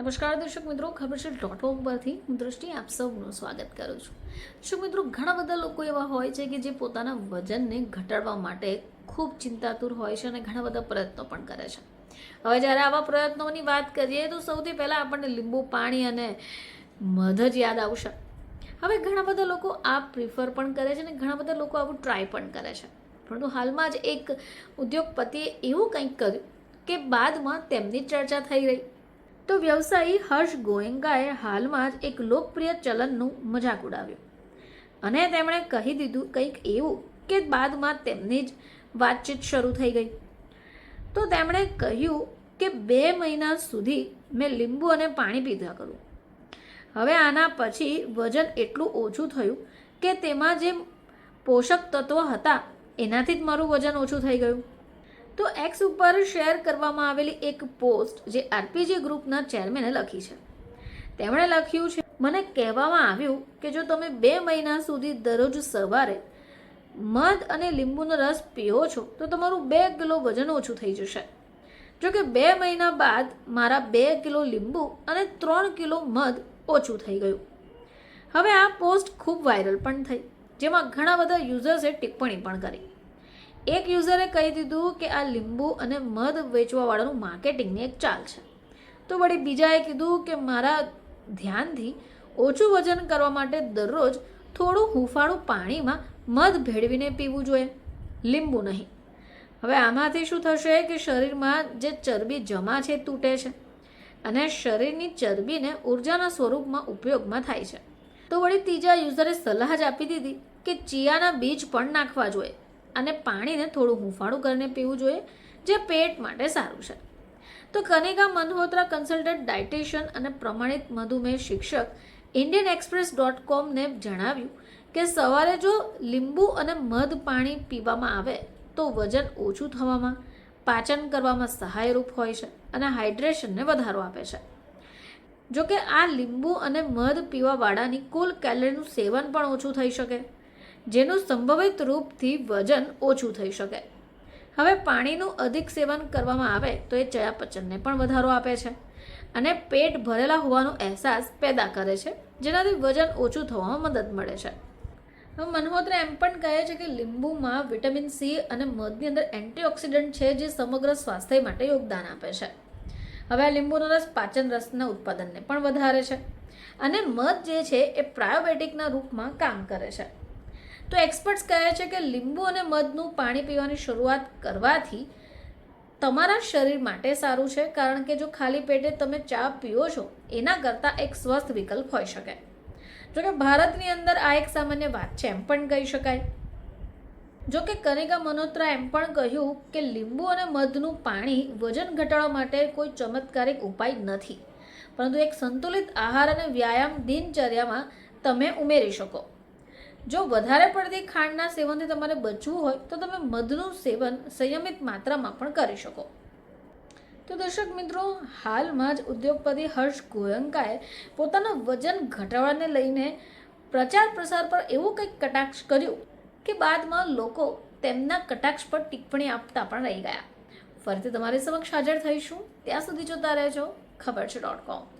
નમસ્કાર દર્શક મિત્રો ખબર છે ડોટ કોમ પરથી હું દ્રષ્ટિ આપ સૌનું સ્વાગત કરું છું. દર્શક મિત્રો, ઘણા બધા લોકો એવા હોય છે કે જે પોતાના વજનને ઘટાડવા માટે ખૂબ ચિંતાતુર હોય છે અને ઘણા બધા પ્રયત્નો પણ કરે છે. હવે જ્યારે આવા પ્રયત્નોની વાત કરીએ તો સૌથી પહેલાં આપણને લીંબુ પાણી અને મધ જ યાદ આવશે. હવે ઘણા બધા લોકો આ પ્રિફર પણ કરે છે અને ઘણા બધા લોકો આવું ટ્રાય પણ કરે છે. પરંતુ હાલમાં જ એક ઉદ્યોગપતિએ એવું કંઈક કર્યું કે બાદમાં તેમની ચર્ચા થઈ રહી. તો વ્યવસાયી હર્ષ ગોયંકાએ હાલમાં જ એક લોકપ્રિય ચલનનું મજાક ઉડાવ્યું. અને તેમણે કહી દીધું કંઈક એવું કે બાદમાં તેમની જ વાતચીત શરૂ થઈ ગઈ. તો તેમણે કહ્યું કે બે મહિના સુધી મેં લીંબુ અને પાણી પીધા કરું. હવે આના પછી વજન એટલું ઓછું થયું કે તેમાં જે પોષક તત્વો હતા, એનાથી જ મારું વજન ઓછું થઈ ગયું. તો એક્સ ઉપર શેર કરવામાં આવેલી એક પોસ્ટ જે આરપીજી ગ્રુપના ચેરમેને લખી છે. તેમણે લખ્યું છે, મને કહેવામાં આવ્યું કે જો તમે બે મહિના સુધી દરરોજ સવારે મધ અને લીંબુનો રસ પીઓ છો, તો તમારું બે કિલો વજન ઓછું થઈ જશે. જો કે બે મહિના બાદ મારા બે કિલો લીંબુ અને ત્રણ કિલો મધ ઓછું થઈ ગયું. હવે આ પોસ્ટ ખૂબ વાયરલ પણ થઈ, જેમાં ઘણા બધા યુઝર્સે ટિપ્પણી પણ કરી. એક યુઝરે કહી દીધું કે આ લીંબુ અને મધ વેચવાવાળાનું માર્કેટિંગની એક ચાલ છે. તો વળી બીજાએ કીધું કે મારા ધ્યાનથી ઓછું વજન કરવા માટે દરરોજ થોડું હૂંફાળું પાણીમાં મધ ભેળવીને પીવું જોઈએ. લીંબુ નહીં. હવે આમાંથી શું થશે કે શરીરમાં જે ચરબી જમા છે તૂટે છે અને શરીરની ચરબીને ઉર્જાના સ્વરૂપમાં ઉપયોગમાં થાય છે. તો વળી ત્રીજા યુઝરે સલાહ જ આપી દીધી કે ચિયાના બીજ પણ નાખવા જોઈએ. અને પાણીને થોડું હૂંફાળું કરીને પીવું જોઈએ, જે પેટ માટે સારું છે. તો કનિકા મલ્હોત્રા કન્સલ્ટન્ટ ડાયટિશિયન અને પ્રમાણિત મધુમેહ શિક્ષક ઇન્ડિયન એક્સપ્રેસ ડોટ કોમને જણાવ્યું કે સવારે જો લીંબુ અને મધ પાણી પીવામાં આવે તો વજન ઓછું થવામાં, પાચન કરવામાં સહાયરૂપ હોય છે અને હાઇડ્રેશનને વધારો આપે છે. જોકે આ લીંબુ અને મધ પીવાવાળાની કુલ કેલરીનું સેવન પણ ઓછું થઈ શકે. જેનું સંભવિત રૂપથી વજન ઓછું થઈ શકે. હવે પાણીનું અધિક સેવન કરવામાં આવે તો એ ચયાપચનને પણ વધારો આપે છે અને પેટ ભરેલા હોવાનો અહેસાસ પેદા કરે છે, જેનાથી વજન ઓછું થવામાં મદદ મળે છે. હવે મલ્હોત્રા એમ પણ કહે છે કે લીંબુમાં વિટામિન સી અને મધની અંદર એન્ટીઓક્સિડન્ટ છે જે સમગ્ર સ્વાસ્થ્ય માટે યોગદાન આપે છે. હવે આ લીંબુનો રસ પાચન રસના ઉત્પાદનને પણ વધારે છે અને મધ જે છે એ પ્રાયોબેટિકના રૂપમાં કામ કરે છે. તો એક્સપર્ટ્સ કહે છે કે લીંબુ અને મધનું પાણી પીવાની શરૂઆત કરવાથી તમારા શરીર માટે સારું છે, કારણ કે જો ખાલી પેટે તમે ચા પીઓ છો, એના કરતાં એક સ્વસ્થ વિકલ્પ હોઈ શકે. જો કે ભારતની અંદર આ એક સામાન્ય વાત છે, એમ પણ કહી શકાય. જો કે કનિકા મનોત્રા એમ પણ કહ્યું કે લીંબુ અને મધનું પાણી વજન ઘટાડવા માટે કોઈ ચમત્કારિક ઉપાય નથી. પરંતુ એક સંતુલિત આહાર અને વ્યાયામ દિનચર્યામાં તમે ઉમેરી શકો. જો વધારે પડતી ખાંડના સેવનથી તમારે બચવું હોય, તો તમે મધનું સેવન સંયમિત માત્રામાં પણ કરી શકો. તો દર્શક મિત્રો, હાલમાં જ ઉદ્યોગપતિ હર્ષ ગોયંકાએ પોતાના વજન ઘટાડવાને લઈને પ્રચાર પ્રસાર પર એવું કંઈક કટાક્ષ કર્યું કે બાદમાં લોકો તેમના કટાક્ષ પર ટિપ્પણી આપતા પણ રહી ગયા. ફરીથી તમારી સમક્ષ હાજર થઈશું. ત્યાં સુધી જોતા રહેજો. ખબર છે ડોટ કોમ.